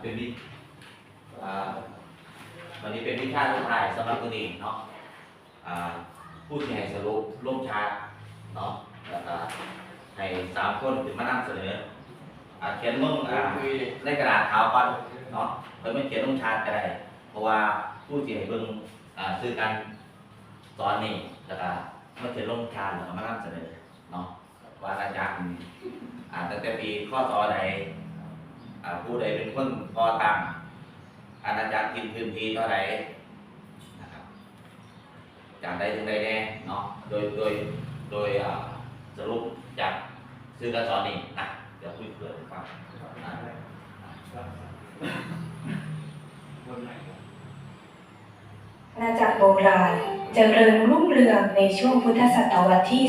เป็นวิอ่าวันนี้เป็นวิชาสุดท้ายสำหรับตัวนี้เนาะอ่าผู้ที่ให้สรุปร่วมชาติเนาะแล้วก็ให้สามคนถึงมานำเสนออ่าเขียนลงอ่าในกระดาษขาวก่อนเนาะเพิ่นไม่เขียนลงชาติก็ได้เพราะว่าผู้ที่ให้เบิ่งอ่าซื้อการสอนนี่แล้วก็มาเขียนลงชาติแล้วก็มานำเสนอเนาะว่าอาจารย์อ่าตั้งแต่ปีข้อต่อใด ผู้ใดเป็นคนก่อตั้งอาณาจักรกินพื้นที่เท่าไหรนะครับจากใดถึงใดแน่เนาะโดยโดยโดยสรุปจากซื้อกระสอนนี่นะเดี๋ยวคุยเพื่อนให้ฟังอาอาณาจักรโบราณเจริญรุ่งเรืองในช่วงพุทธศตวรรษที่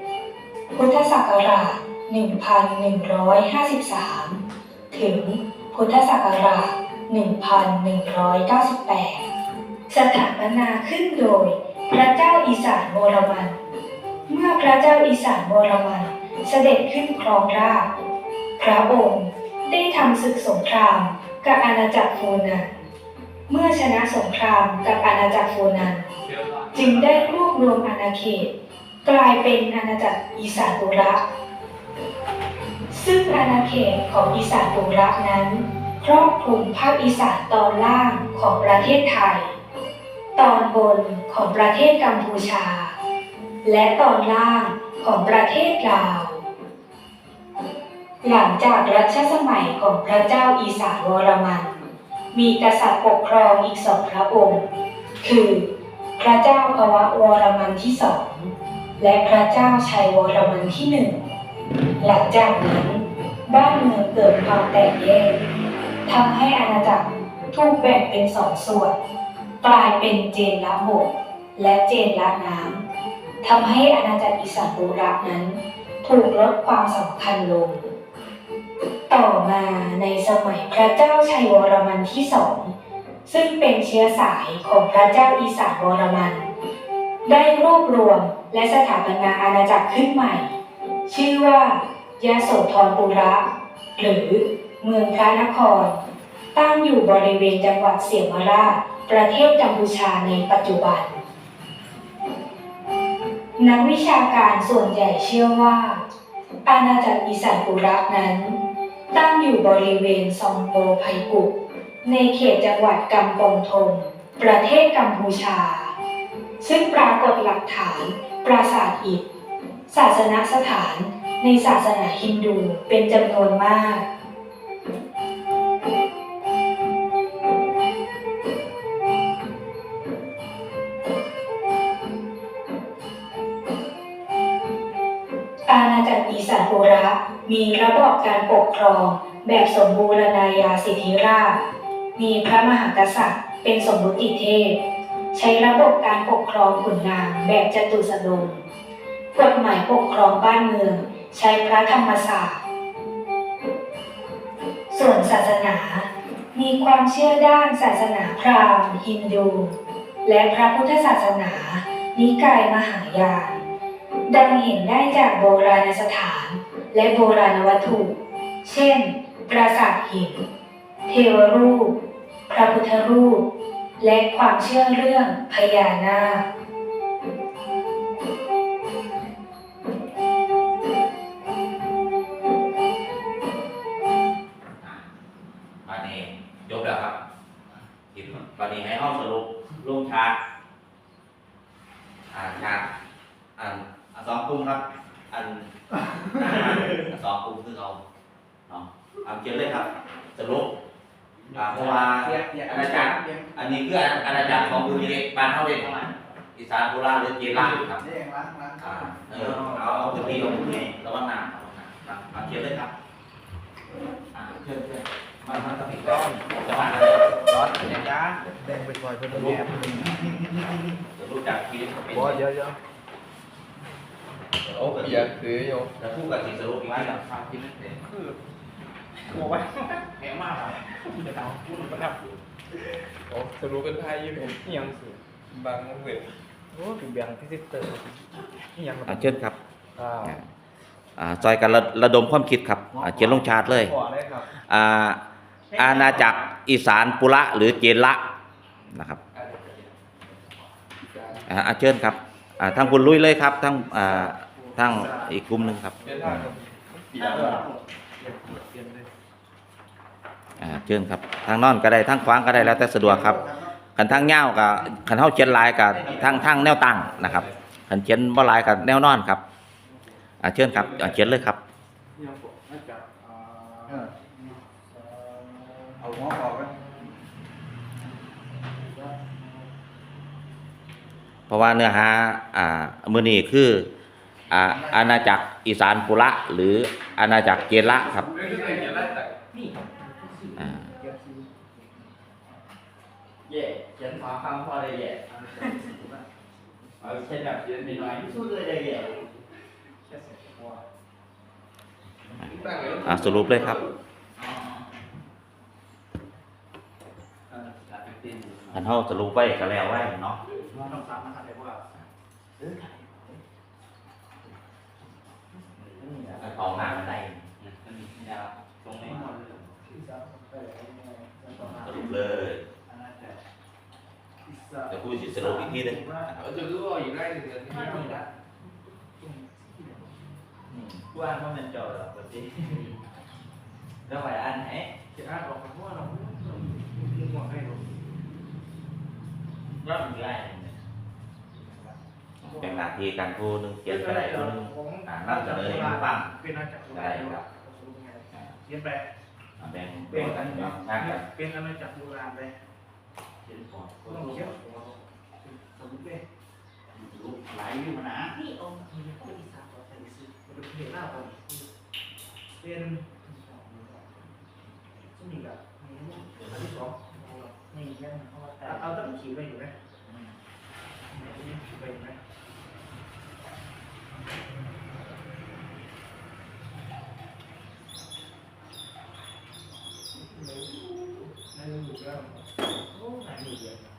11 พุทธศักราช 1153 ถึงพุทธศักราช 1198 สถาปนาขึ้นโดย พระเจ้าอีสานโวรมัน เมื่อพระเจ้าอีสานโวรมันเสด็จขึ้นครองราชพระองค์ได้ทำศึกสงครามกับอาณาจักรฟูนัน เมื่อชนะสงครามกับอาณาจักรฟูนัน จึงได้รวบรวมอาณาเขต กลายเป็นอาณาจักรอีสานบุระ ซึ่งอาณาเขตของอีสานบุระนั้นครอบคลุมภาคอีสานตอนล่างของประเทศไทย ตอนบนของประเทศกัมพูชา และตอนล่างของประเทศลาว หลังจากรัชสมัยของพระเจ้าอีสานวรมัน มีกษัตริย์ปกครองอีกสองพระองค์ คือพระเจ้าพววรมันที่สองและพระเจ้าชัยวรมันที่หนึ่ง หลังจากนั้นบ้านเมืองเกิดความแตกแยกทำให้อาณาจักรถูกแบ่งเป็นสองส่วน กลายเป็นเจนละบกและเจนละน้ำทำให้อาณาจักรอิสานบูระนั้น ถูกลดความสำคัญลง ต่อมาในสมัยพระเจ้าชัยวรมันที่สองซึ่งเป็นเชื้อสายของพระเจ้าอีสานวรมัน ได้รวบรวมและสถาปนาอาณาจักรขึ้นใหม่ ชื่อว่ายาโสธรปุระ หรือเมืองพระนคร ตั้งอยู่บริเวณจังหวัดเสียมราชประเทศกัมพูชาในปัจจุบัน นักวิชาการส่วนใหญ่เชื่อว่า อาณาจักรอีสานปุระนั้น ตั้งอยู่บริเวณซองโปไพกุก ในเขตจังหวัดกัมปงทงประเทศกัมพูชา ซึ่งปรากฏหลักฐานปราสาทอิฐ ศาสนสถานในศาสนาฮินดูเป็นจำนวนมาก อาณาจักรอีสานโบระมีระบอบการปกครองแบบสมบูรณาญาสิทธิราช มีพระมหากษัตริย์เป็นสมมุติเทพ ใช้ระบบการปกครองขุนนางแบบจตุสดง กฎหมายปกครองบ้านเมือง ใช้พระธรรมศาสตร์ ส่วนศาสนา มีความเชื่อด้านศาสนาพราหมณ์ ฮินดู และพระพุทธศาสนา นิกายมหายานดังเห็นได้จากโบราณสถาน และโบราณวัตถุ เช่น ปราสาทหิน เทวรูป พระพุทธรูป และความเชื่อเรื่องพญานาค ทีนี้วันนี้ให้ห้องสรุปลงชาร์ตอ่าชาร์ตอันอันสองกลุ่มครับ อันอันสองกลุ่มคือเขาเนาะเอาเขียนเลยครับ สรุปอ่าเพราะว่าอาณาจักรอันนี้คืออาณาจักรของบุรีบ้านเท่าเด็กอีสานโบราณหรือจีนล่างครับนี่เองล้างล้างอ่าเออเอาเอาพื้นที่ลงพื้นที่ระวังน้ำระวังน้ำครับเอาเขียนเลยครับอ่าเชิญเชิญมันมันต้องผิดต้องจะผ่านอะไร้อนเนี่ยจ้าแดงไปซอยเพิ่อนจะแยรู้จากชีวิตเป็นบ่เยอะเยอะโอ้เปียกคือโยจะพูดกับสีสรุปอีกทีนะฟังที่นั่นเองคือโอ้ยแพงมากอะคุณจะเอาคุณประทับอยู่โอ้สรุปเป็นไทยอยู่เห็นยังสุดบางเวทโอ้ถึงแบ่งที่ซิสเตอร์นี่ยังอ่าเชิญครับอ่าอ่าซอยกันระระดมความคิดครับเขียนลงชาร์ตเลยอ่า อาณาจักรอีสานปุระหรือเจนละนะครับอาเชิญครับทางคุณลุยเลยครับทั้งอ่าทั้งอีกกลุ่มหนึ่งครับเป็นทางกับเปียกเปลี่ยนเลยอ่าเชิญครับทางนอนก็ได้ทางขวางก็ได้แล้วแต่สะดวกครับคันทางเงาวกับคันเฮาเขียนลายกับทางทางแนวตั้งนะครับคันเขียนบ่ลายกับแนวนอนครับอาเชิญครับอาเขียนเลยครับ เอาหัวออกกันเพราะว่าเนื้อหาอ่ามื้อนี้คืออ่าอาณาจักรอีสานปุระหรืออาณาจักรเจนละครับเรื่องที่ไหนเขียนได้แต่อ่าแย่เขียนขอคำพอเลยแย่เอาเช่นแบบเขียนนิดหน่อยสู้เลยได้แย่แค่เสร็จพอตั้งเลยอ่าสรุปเลยครับ เออจัดเป็น ตีนคันเฮาสรุปไว้ก็แล้วไว้เนาะว่าต้องซ้ำนะครับแต่ว่าเออถ่ายก็ต่อหน้ามันได้มันยาวตรงนี้สรุปเลยจะพูดสิสรุปอีกทีหนึงนะครับเราจะรู้ว่าอยู่ได้หนึ่งเดือนที่ไม่ต้องรัดว่าว่ามันจอดหรอปกติแล้วไหวอันไหนเขียนอ่านออกมาเพราะว่าเราเราหมดให้เราว่ามันไล่แบ่งหน้าที่กันผู้หนึงเขียนก็ได้ผู้หนึงอ่านำเสนอให้ฟังเป็นอาจารย์ได้ครับเขียนแปอ่าแบ่งแบ่งกันแบ่งหน้ากันเป็นอาณาจักรโบราณไปเขียนขอต้องเขียนสมมติเลยไหลอยู่นะมันเป็นเพลงหน้าผมเป็นสมิงอะมีอันที่สอง นี่แค่เอาต้องขีดไปอยู่ไหมขีดไปอยู่ไหมในเรื่องอยู่แล้วโอ้ไหนอยู่เดียว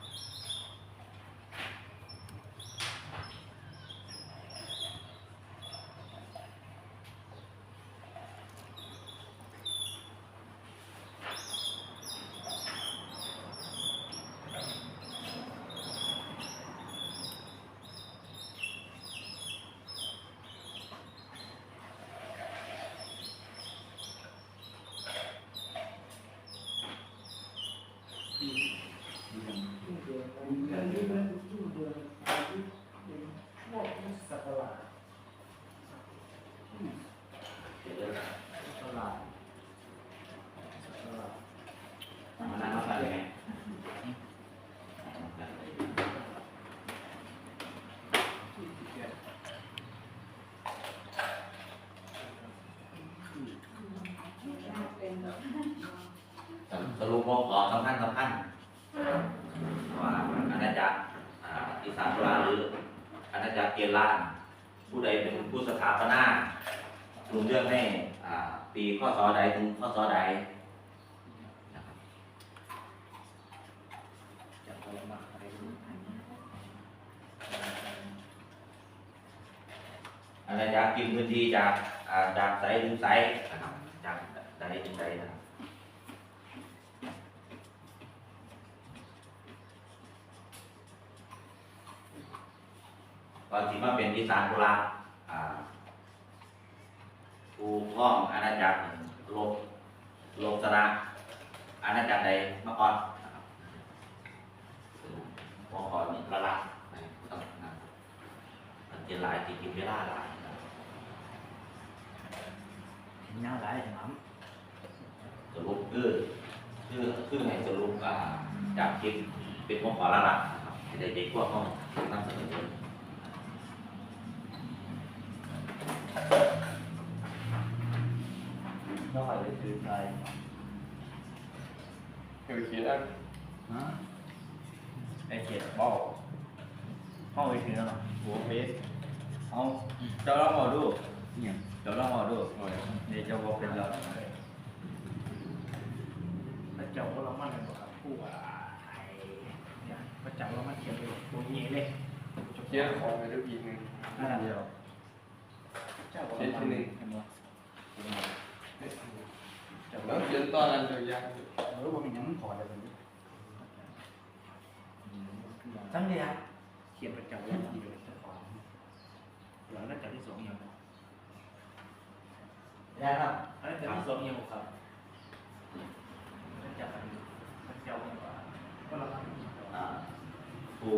สักหลาด เขียนเลย สักหลาดสักหลาด มานั่งกันเลยไงส รุปหัวข้อสำคัญสำคัญว่าอาณาจักรอ่าอีสานปุระหรืออาณาจักรเจนละผู้ใดเป็นผู้สถาปนารุนเรื่องให้อ่ปีข้อสอใดถึงข้อสอใดอาณาจักรกินพื้นที่จากจากไสถึงไสนะครับจากไสถึงไสนะครับ ก่อนที่มาเป็นอีสานโบราณอ่าภูห้องอาณาจักรโลกโลกสระอาณาจักรใดมาก่อนนะครับหัวข้อนี้ละละไปต้องนะมันจะหลายที่กินเวลาหลายนะครับน่าไหลมั้งสรุปคือคือคือให้สรุปอ่าจากคลิปเป็นหัวข้อละละนะครับให้ได้เด็กพวกเขานำเสนอ แล้วไหวไปซื้อใจเขียนเขียนอันฮะไอเขียนบอกห้องไปถึงแล้วหัวเฟสเอาเจ้าลองมาดูเนี่ยเจ้าลองมาดูเดี๋ยวเจ้าบอกเป็นเราแล้วเจ้าก็เรามั่นกันกับผู้ว่าไอ้เนี่ยพระเจ้าเรามั่นเขียนไปตัวนี้เลยเขียนของไปด้วยอีกหนึ่งนั่นเดียวเจ้าก็เขียนเราที่มั่นหนึ่งเห็นไหม แล้วเขียนตอนนั้นเดียวยางอว่ามันยังพอได้เป็นตั้งเดียวเขียนประจำวันที่เลยแล้วน่าจะที่สองยังได้ครับน่าจะที่สองยังครับน่าจะเป็นพระเจ้าเนี่ยก็ละอ่าผู้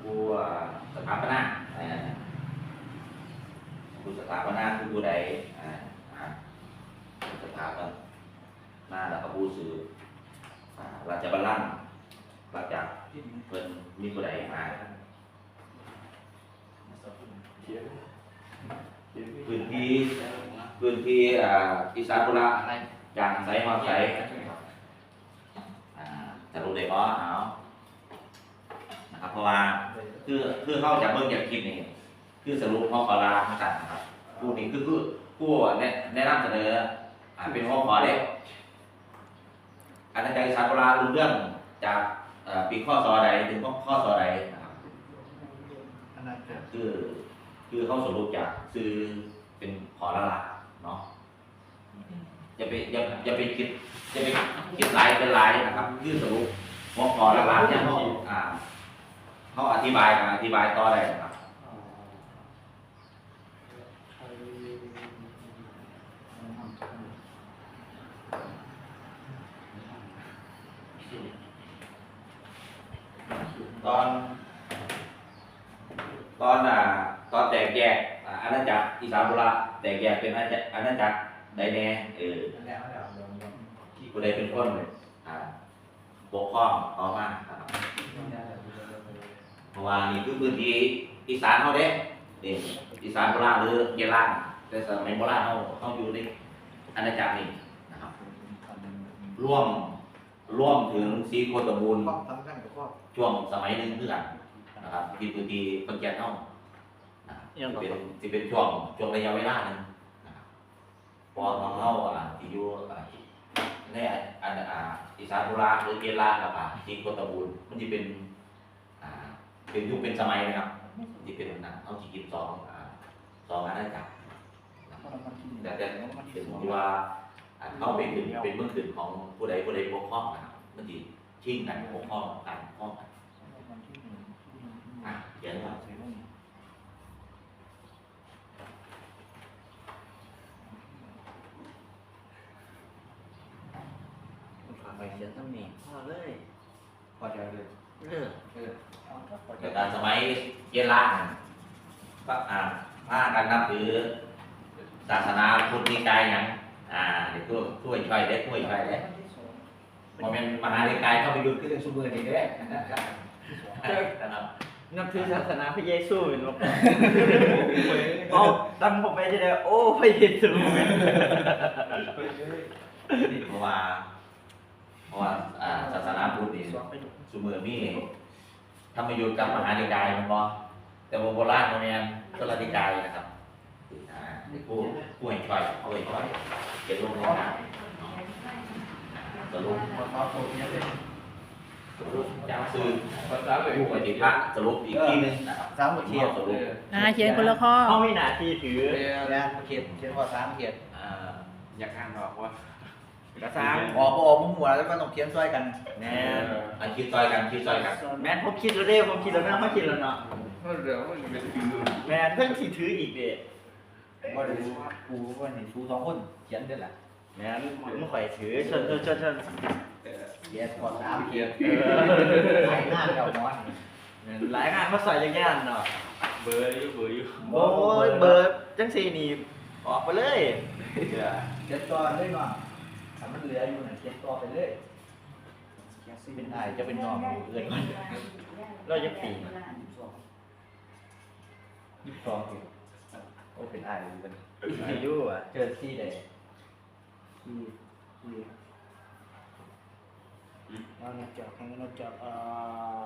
ผู้อ่าสถาปนาเอ่อผู้สถาปนาคือผู้ใดอ่าอ่าผู้สถาปนา แล้วก็ผู้สื่ออ่าราชบัลลังก์หลังจากเพิ่นมีผู้ใดมาพื้นที่พื้นที่อ่าอีสานโบราณจากไสมาไสจะรู้ได้บ่เอานะครับ เพราะว่าคือคือเข้าจากเบิ่งจากคลิปนี่คือสรุปข้อขอลาทั้งกันนะครับผู้นี้คือคือผู้แนะนำเสนอเป็นข้อขอเด้ อาณาจักรอีสานโบราณรู้เรื่องจากเอ่อปีข้อสอใดถึงข้อข้อสอใดนะครับอันนั้นจะคือคือเขาสรุปจากซื้อเป็นขอละลาเนาะอย่าไปอย่าอย่าไปคิดอย่าไปคิดหลายเป็นหลายนะครับคือสรุปมองขอละลาเนี่ยเขาอ่าเขาอธิบายมาอธิบายต่อได้นะครับ ตอน ตอนอ่าตอนแตกแยกอ่าอาณาจักร อีสานโบราณแตกแยกเป็นอาณาจักรอาณาจักรใดแน่เออแล้วแล้วผู้ใดเป็นคนอ่าปกครองต่อมาะครับเพราะว่านี่คือพื้นที่อีสานเขาเด้นี่อีสานโบราณหรือเยลานแต่สมัยโบราณเขาเขาอยู่ในอาณาจักรนี่นะครับร่วมร่วมถึงสีโคตบูลครอบทำกันกับครอบช่วงสมัยหนึ่งคือนนะครับที่พื้นที่คนแก่นเท่า นะครับที่เป็นที่เป็นช่วงช่วงระยะเวลาหนึ่งนะครับพอของเท่าอ่าที่อยู่อ่าในอันอ่าอีสานโบราณหรือเกลาครับอ่าที่โคตบูลมันจะเป็นอ่าเป็นยุคเป็นสมัยนะครับที่เป็นนะเอาจีกินสองอ่าสองอาณาจักรแต่แต่เป็นที่ว่าอ่าเขาเป็นเป็นเบื้องขึ้นของผู้ใดผู้ใดปกครองนะครับมันจะชิงกันปกครองกันปกครองกันอะเขียนว่า ไป เขียนตั้งนี่พอเลยพอใจเลยเออเออเกิดการสมัยเยลานก็อ่าพากันนับถือศาสนาพุทธนิกายหยังอ่าเดี๋ยวช่วยช่วยช่วยได้ช่วยช่วยได้โมเมนต์มหานิกายเข้าไปดูขึ้นเรื่องซูเปอร์นี่ได้นะครับนับถือศาสนาพระเยซูเป็นว่าเอาตั้งผมไปจะได้โอ้พระเยซูเพราะว่าเพ ราะว่าอ่าศาสนาพุทธนี่สองไปดูซูเปอร์มีธรรมยุทธ์กับมหานิกายมันบ่แต่ว่าโบราณโมเมนต์ก็ละนิกายนะครับอ่าผู้ผู้ให้ช่วยผู้ให้ช่วยเขียนลงในหน้าสรุปพอเขาโตเนี่ยเลยสรุปจากสื่อภาษาเลยผู้ปฏิภาณสรุปอีกทีหนึงนะครับสามหัวเขียนสรุปอ่าเขียนคนละข้อ เขามีหน้าที่ถือ นะเขียนเขียนว่าสามเขียน อ่าอยากอ่านออกว่า กระซังออกออกมุมหัวแล้วก็ต้องเขียนช่วยกันแน่อันคิดซอยกันคิดซอยกันแม่นผมคิดแล้วเด้ผมคิดแล้วนะไม่คิดแล้วเนาะเดี๋ยวมันเป็นคือแม่นเพิ่งสิถืออีกเด้ว่าเดี๋ยวกูว่านี่กูสองคนเขียนได้แหละแม่นมึงข่อยถือชนชนชนชนเขียนก่อนสามเขียนเออไอ้หน้าเก่าน้อยหลายงานมาใส่ยังงานเนาะเบอร์อยู่เบอร์อยู่โอ้ยเบอร์จังสีนี่ออกไปเลยเขียนต่อได้หน่อยถ้ามัน เหลืออยู่น่ะเขียนต่อไปเลยเป็นไอ้จะเป็นน้องอยู่เอื่อยเราจะปีนยี่สิบสองสิโอ้เป็นไอ้อยู่เป็นอายุอะเจอที่ใดที่ที่เราเนี่ยจากทางเราจากอ่า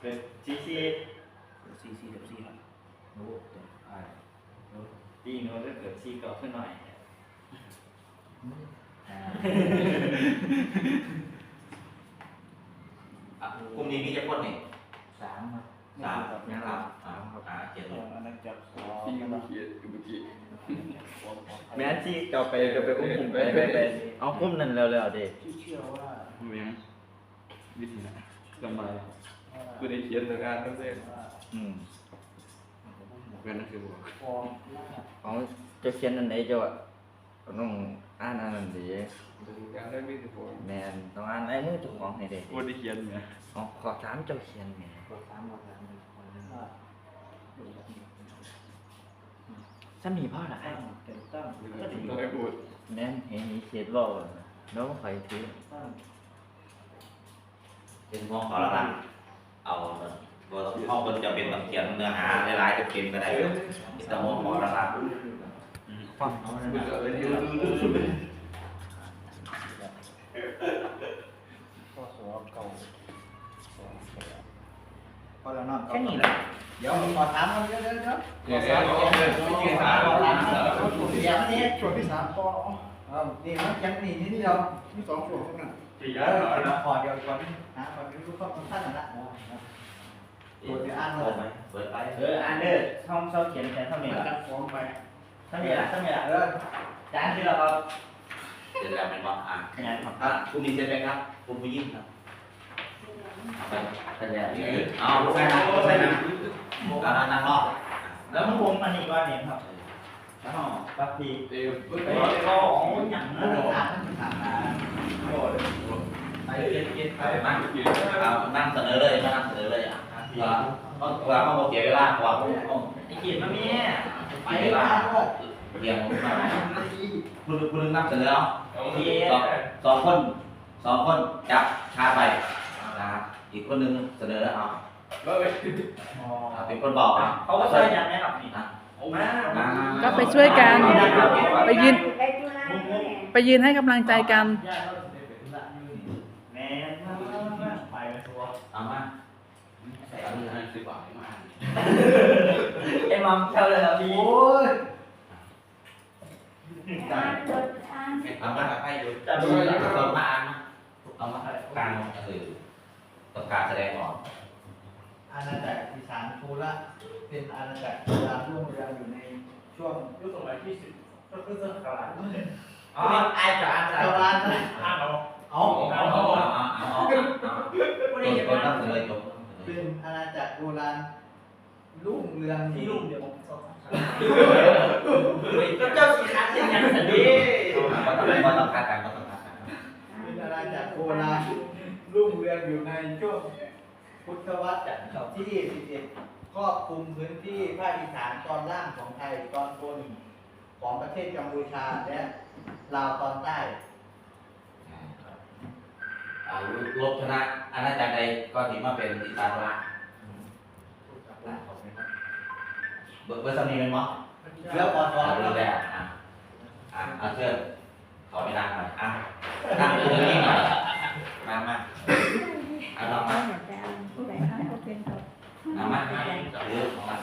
เป็นซีซีสี่สี่สิบสี่ครับโอ้ไอ้ปีโน้ตถ้าเกิดซีเก่าขึ้นหน่อย อ่าอะกลุ่มนี้มีจะคนนี่สามครับสามครับนะครับอ่าอ่าเขียนลงอันนั้นจากสองที่นะคเมื่รัอบกี้เมื่อกี้คแม่ที่เก่าไปเก่าไปอุ้มผมไปไปไปเอาอุ้มนั่นแล้วแล้วเด็กที่เชื่อว่าเมียงวิธีไหนสมัยกูได้เขียนแต่งานตั้งแต่อืมเพื่อนนั่นคือบอกฟองหน้าเอาเจะเขียนอันไหนเจ้าอะ ต้องอ่านอันนั้นดีงานได้ม่ถึงผมแมนต้องอ่านไอ้มือเจุกของให้เด็กกูได้เขียนไงเอาขอถามเจ้าเขียนไงกดสามหมดแล้วว่าฉันมีพ่อละตั้งเต็มตั้งก็ดีน้อยพูดแม่นเห็นมีเขียนบอกแล้วก็ใครถือเป็นห้อขอละกันเอาตัวห้องมันจะเป็นต้องเขียนเนื้อหาหลายๆจะเป็นก็ได้ครับแต่ห้อขอละกัน ฟังเอานะกูจะเรียนข้อสอบเก่าพอแล้วนาะแค่นี้แหละเดี๋ยวขอถามมันเยอะๆเนาะเดี๋ยวเดี๋ยวเดี๋ยวเดี๋ยวถามขอถามเดี๋ยวนี้ช่วงที่สามก็เออนี่มันยังนี่นิดเดียวมีสองช่วงเท่านั้นสี่ย้ายหน่อยนะขอเดียวก่อนนะก่อนนี้รู้ข้อมูลสั้นละตัวที่อ่านเปิมาดไหมเปิดไปเอออ่านเด้อห้องเช่าเขียนแค่เท่านี้มันละฟ้องไป เท่านี้ละเท่านี้ละเออจานที่เราเอาเสร็จแล้วเป็นว่าอะงานของอะคุณมีเสร็จไหมครับคุณผู้หญิงครับเอาไปเสร็จแล้วเอาลูกแม่นะลูกแม่นะอ่านั่งรอบแล้วมึงผมมันอีกว่าเนี่ยครับแล้วปักพีเดี๋ยวไปก็ของอย่างมันั้นนถามมันถามมาไปเย็นเย็นไปนั่งเอานั่งเสนอเลยมานั่งเสนอเลยอะว่าว่าว่าเขาบอกเสียเวลากว่าเขาไอ้ขีดมาเมีย ไปบ้านก็เรียงมาคุณคุณนั่งเสนอเอาเมียสองสองคนสองคนจับชาไปนะครับอีกคนหนึงเสนอเอาเฮ้ยอ๋ออะเป็นคนบอกอะเขาก็ใส่ยังไงครับนี่นะก็ไปช่วยกัน ไปยืน ไปยืนให้กำลังใจกันแม่มาไปทัวร์เอามาใส่อันนี้ให้สิบบาทมา ไอ้มัมเท่าเลยครับพี่โอ้ยอ่านบทอ่านเอามาให้อยู่จับเอามือมาเอามาอ่านมาเอามากลางเออต้องการแสดงออกอาณาจักรอีสานภูระเป็นอาณาจักรที่รุ่งเรืองอยู่ในช่วงยุคสมัยที่สิบก็คือสกราชอ๋อไอ้จ๋าสจ๋ากราชนะอ้าวเอาเอาเอาเอาเอาเอาเอาคนต้องเสนอจบเป็นอาณาจักรโบราณ รุ่งเรืองที่ลุงเดี๋ยวผมสอนก็เจ้าสีขาเสียงอย่างสันดีก็ต้องก็ต้องการกันก็ต้องการกันเป็นอาณาจักรโบราณรุ่งเรืองอยู่ในช่วงพุทธวรรษที่11ครอบคลุมพื้นที่ภาคอีสานตอนล่างของไทยตอนบนของประเทศกัมพูชาและลาวตอนใต้อ่าลบชนะอาณาจักรใดก็ถือมาเป็นอิสานละ เบอร์เบอร์สามีเป็นมั้งแล้วพอตออ่านเรื่องแรกอะอะเอาเชิญขอไปนั่งหน่อยอะนั่งตรงนี้หน่อยมามาเอาลองมาเหมือนจะอ่านผู้ใดให้เขาเป็นตัวเอามาหรือของมัน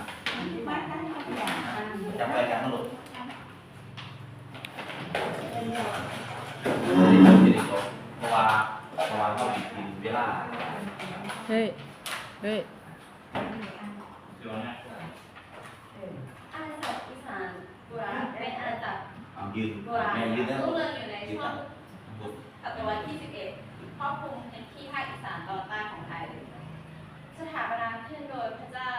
มาตั้งเขาอย่างอ่านจับไปกันนะลูกเพราะว่าเพราะว่าเขากินเวลาเฮ้ยเฮ้ย อาณาจักรอีสานโบราณเป็นอาณาจักร เอา ยืนโบราณแม่ยืนนะรุ่งเรืองอยู่ในยืนช่วนะงศตวรรษที่ 11ครอบคลุมพื้นที่ภาคอีสานตอนใต้ของไทย สถาปนาขึ้นโดยพระเจ้า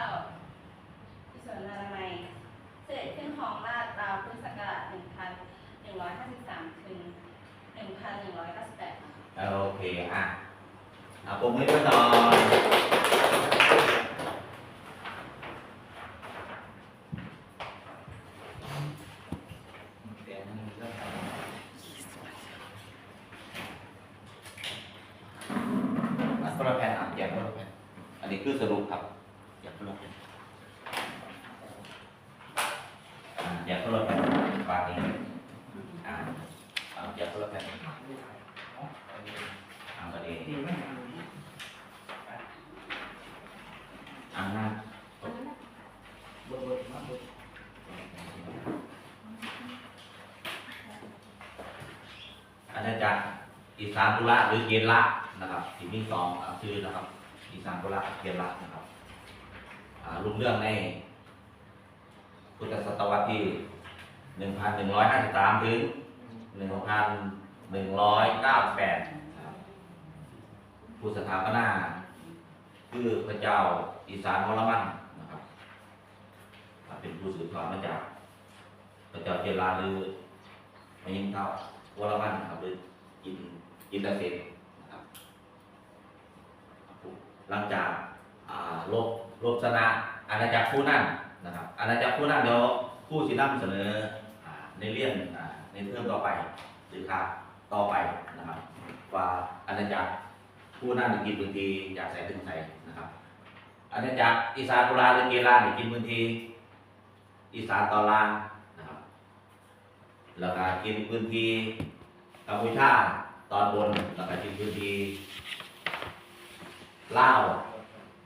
อิศวรนามัย เสด็จขึ้นครองราชย์ราวพุทธศักราช1153 ถึง 1198 โอเค อะเอาปมมือด้วยหน่อยอันคนละแผ่นอะแยกคนละแผ่นอันนี้คือสรุปครับแยกคนละแผ่นอ่าแยกคนละแผ่นปากนี้อ่าเอา แยกคนละแผ่นเอาประเด็นดีไหมอ่านะเบิร์ดเบิร์ดมาเบิร์ดอาณาจักอีสานบุระหรือเกียรละนะครับที่มีสองชื่อนะครับอีสานบุระเกียรละนะครับรุ่งเรื่องในพุทธศตวรรษที่หนึ่งพันหนึ่งร้อยห้าสิบสามถึงหนึ่งพัน หนึ่งร้อยเก้าแปดผู้สถาปนาคือพระเจ้าอีสานวรมันนะครับเป็นผู้สืบทอดมาจากพระเจ้าเจราหรือมายิงเท้าวรมันนะครับหรืออินอินเตเซนนะครับหลังจากลบลบชนะอาณาจักรผู้นั่นนะครับอาณาจักรผู้นั่นเดี๋ยวผู้สินำเสนอในเรื่องในเรื่องต่อไปหรือครับ ต่อไปนะครับ ว่าอาณาจักรผู้นั่นกินพื้นที่จากใส่ถึงใส่นะครับอาณาจักรอีสานโบราหรือเกลาเนี่ยกินพื้นที่อีสานตอนล่างนะครับ แล้วก็กินพื้นที่กัมพูชาตอนบน แล้วก็กินพื้นที่ลาว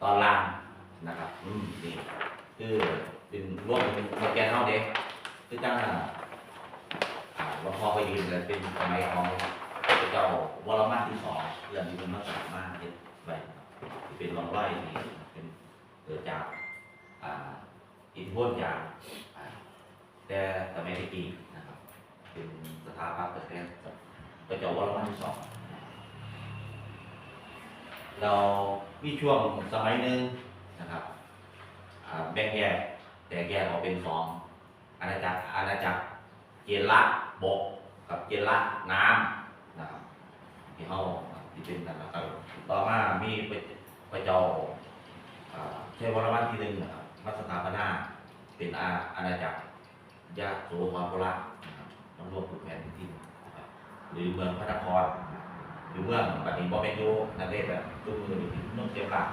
ตอนล่างนะครับ อืมนี่คือเป็นรวมเป็นโปรแกรมเท่าเด็กคือจังอะอ่า หลวงพ่อไปยืนเลยเป็นสมัยของพระเจ้าวรมันที่สองเรื่องที่เป็นมาสามารถเด็ดไปเป็นรองร้อยนี่เป็นเกิดจากอ่าอิทธิพลจากอ่าแต่สมัยตะกี้นะครับเป็นสถาปัตย์แต่พระเจ้าวรมันที่สองเรามีช่วงสมัยหนึ่งนะครับแบ่งแยกแตกแยกออกเป็นสองอาณาจักรอาณาจักรเจนละ บกกับเจนละน้ำนะครับที่เขาที่เป็นกันแล้วก็ต่อมามีพระพระเจ้าอ่าเชยวรมันที่หนึ่งนะครับมัสถาปนาเป็นอาอาณาจักรยะโสธรโบราณนะครับต้องรวมผูกแผ่นที่หรือเมืองพระนคร หรือเมืองปฏิบัติเป็นอยู่นั่นเองแบบตัวมือนี่นุ่งเทียมรัก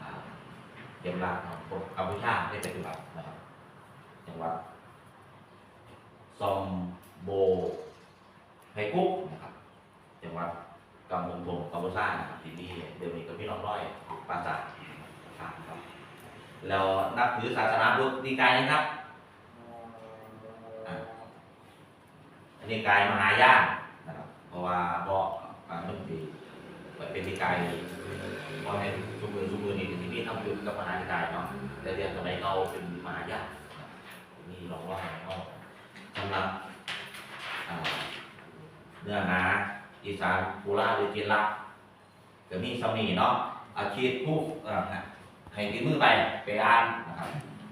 อ่าเทียมรักของกัมพูชาในปัจจุบันนะครับจังหวัด ซอมโบไฮกุกนะครับจังหวัดกำมงทงกัมพูชานะครับที่นี่เดี๋ยวนี้ก็มีน้องร้อยปราสาทครับแล้วนับถือศาสนาพุทธนิกายนะครับอันนี้กายมหายานนะครับ เพราะว่าเพราะอ่ามันดีเป็นนิกายเพราะในชุมมือชุมมือนี่ที่นี่ทำอยู่กับมหานิกายเนาะแต่เรียนสมัยเราเป็นมหายานมีรองว่าเนาะ สำหรับเนื้อหาอีสานโบราณหรือจีนละก็มีสำนีเนาะอาชีพผู้ให้ที่มือไปไปอ่านนะครับ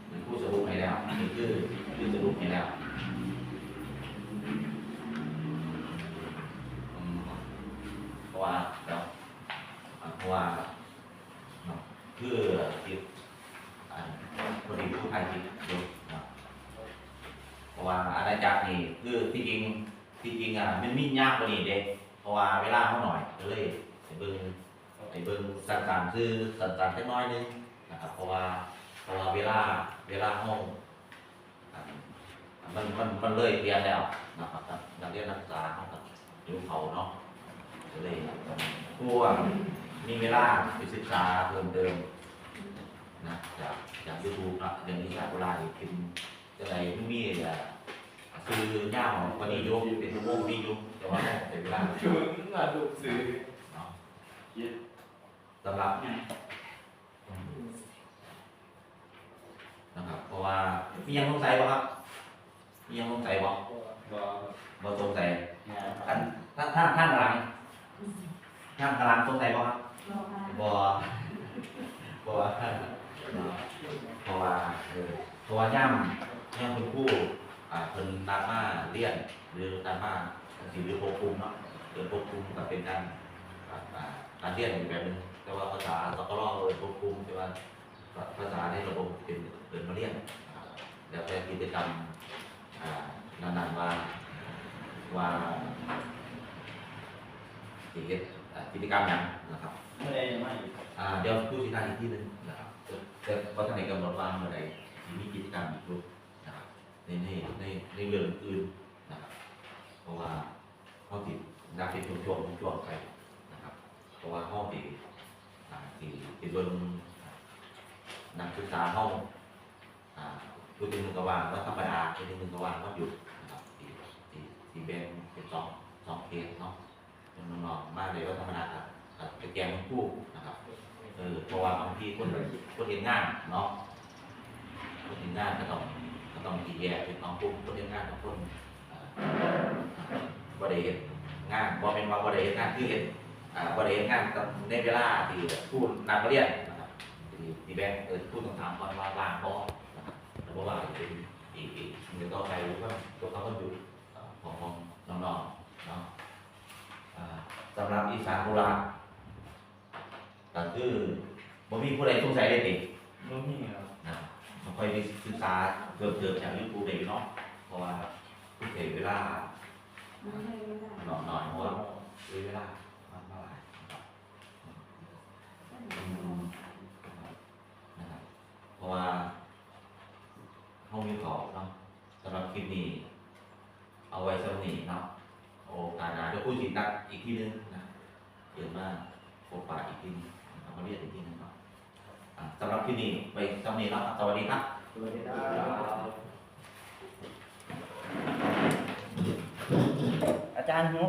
เป็นผู้สรุปให้แล้วนี่คือคือสรุปให้แล้วเพราะว่าเดี๋ยวอ่าเพราะว่าเนาะคือติดอ่าคนที่ผู้ไทยติดอยู่เนาะเพราะ ว่าอาณาจักรนี่คือที่จริงที่จริงอะมันมียากกว่านี้เด็เพราะว่าเวลาเขาหน่อยก็เลยไปเบิ่งไปเบิ่งสั่นๆคือสั่นๆแค่น้อยนึงนะครับเพราะว่าเพราะว่าเวลาเวลาห้องอ่ามันมันมันเลยเรียนแล้วนะครับนักเรียนนักศึกษาเขากับยู่เขาเนาะก็เลยผู้ว่ามีเวลาไปศึกษาเพิ่มเติมนะจากจากยูทูบนะเรื่องนี้จากโบราณเป็นจะไรไม่มีอะ คือเงาวันนี้ยุเป็นชั่วโมงมีอยุแต่ว่าเป็นเวลาคือมาดูซื้อเนาะสำหรับนะครับ เพราะว่ามียังสงสัยบ่ครับมียังสงสัยบ่บอบ่สงสัยท่านท่านท่านท่านกำลังท่านกำลังสงสัยบ่ครับบ่บ่เพราะว่าเพราะว่าย่ำย่ำคุณครู อ่าเพิ่นตามมาเรียนหรือตามมาสิหรือควบคุมเนาะเกิดควบคุมก็เป็นการอ่าการเรียนอีกแบบนึงแต่ว่าภาษาสกลอเลยควบคุมแต่ว่าภาษาในระบบเป็นเป็นมาเรียนแล้วแต่กิจกรรมอ่านั้นๆว่าว่ากิจกิจกรรมอย่างนะครับไม่ได้ไม่เดี๋ยวผู้ชี้แจงอีกที่หนึงนะครับแต่ว่าท่านในกำหนดว่าเมื่อใดที่มีกิจกรรมอีกรูป ในในในในเรื่องอื่นนะครับเพราะว่าห้องติดนับเป็นช่วงช่วงช่วงไปนะครับ เพราะว่าห้องติดอ่าที่ที่เบิ่งนักศึกษาห้องอ่าผู้ที่หนึ่งกว่าว่าธรรมดาผู้ที่หนึ่งกว่าว่าหยุดนะครับที่ที่ที่แบ่งเป็นสองสองเคสเนาะน้องๆมากเลยว่าธรรมดาครับครับไปแกงมันคู่นะครับเออเพราะว่าบางทีคนคนเห็นงานเนาะคนเห็นงานก็ต้อง ก็ต้องดีแยกเป็นน้องกลุ่มคนเดียวงานของคนบริเวณงานบ่เป็นว่าบริเวณงานคือเห็นบริเวณงานกับในเวลาที่ผู้นักเรียนนะครับที่ที่แบงค์เออผู้ต้องถามก่อนว่าว่างบ่นะครับแล้วบ่ว่าเป็นอีกอีกเดี๋ยวต่อไปรู้ว่าตัวเขาก็อยู่ของของน้องๆเนาะสำหรับอีสานโบราณก็คือบ่มีผู้ใดสงสัยเลยติรู้นี่ครับนะมันค่อยไปศึกษา เพิ่มเติมจากยูทูบได้อยู่เนาะเพราะว่าผู้เสียเวลาหน่อยหน่อยเพราะว่าเสียเวลามามายนะครับนะครับเพราะว่าห้องมีขอบเนาะสำหรับคลิปนี้ เอาไว้สำหรับนี้เนาะโอกาสหน้าเดี๋ยวพูดสินัดอีกที่นึงนะเดี๋ยวมาพบปะอีกที่นึงนะครับมาเรียกอีกที่นึงเนาะอะสำหรับคลิปนี้ไปสำหรับนี้เนาะสวัสดีครับ สวัสดีครับอาจารย์ฮุ